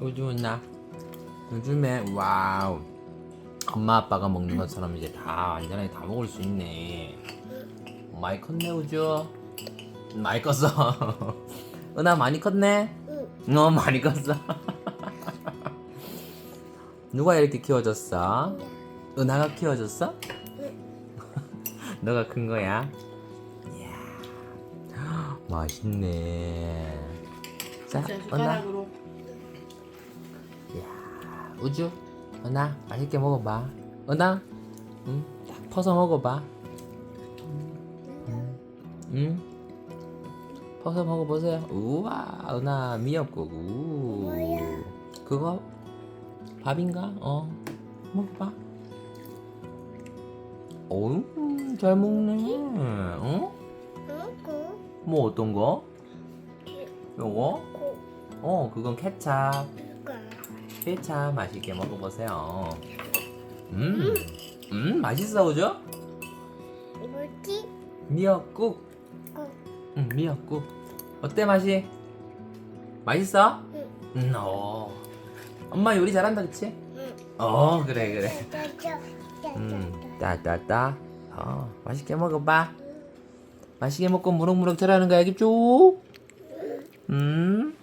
우주 나 요즘에 와우 엄마 아빠가 먹는 것처럼 이제 다 완전하게 다 먹을 수 있네 많이 컸네 우주 많이 컸어 은하 많이 컸네 응. 어 많이 컸어 누가 이렇게 키워줬어? 은하가 키워줬어? 너가 큰 거야? 이야 맛있네 자 자, 은하. 우주 은하 맛있게 먹어봐 은하 응? 딱 퍼서 먹어봐 응? 응? 퍼서 먹어보세요 우와 은하 미역국 우? 그거 밥인가? 어 먹어봐 어우 잘 먹네 어? 응? 그? 뭐 어떤 거? 요거? 그? 어 그건 케찹 케찹 맛있게 먹어보세요. 음, 음 맛있어 우주? 뭐지? 미역국. 국. 응 미역국. 어때 맛이? 맛있어? 응. 음, 어. 엄마 요리 잘한다 그치? 응. 어 그래 그래. 짜자. 음 따따따. 어 맛있게 먹어봐. 맛있게 먹고 무럭무럭 자라는 거야 알겠죠? 음.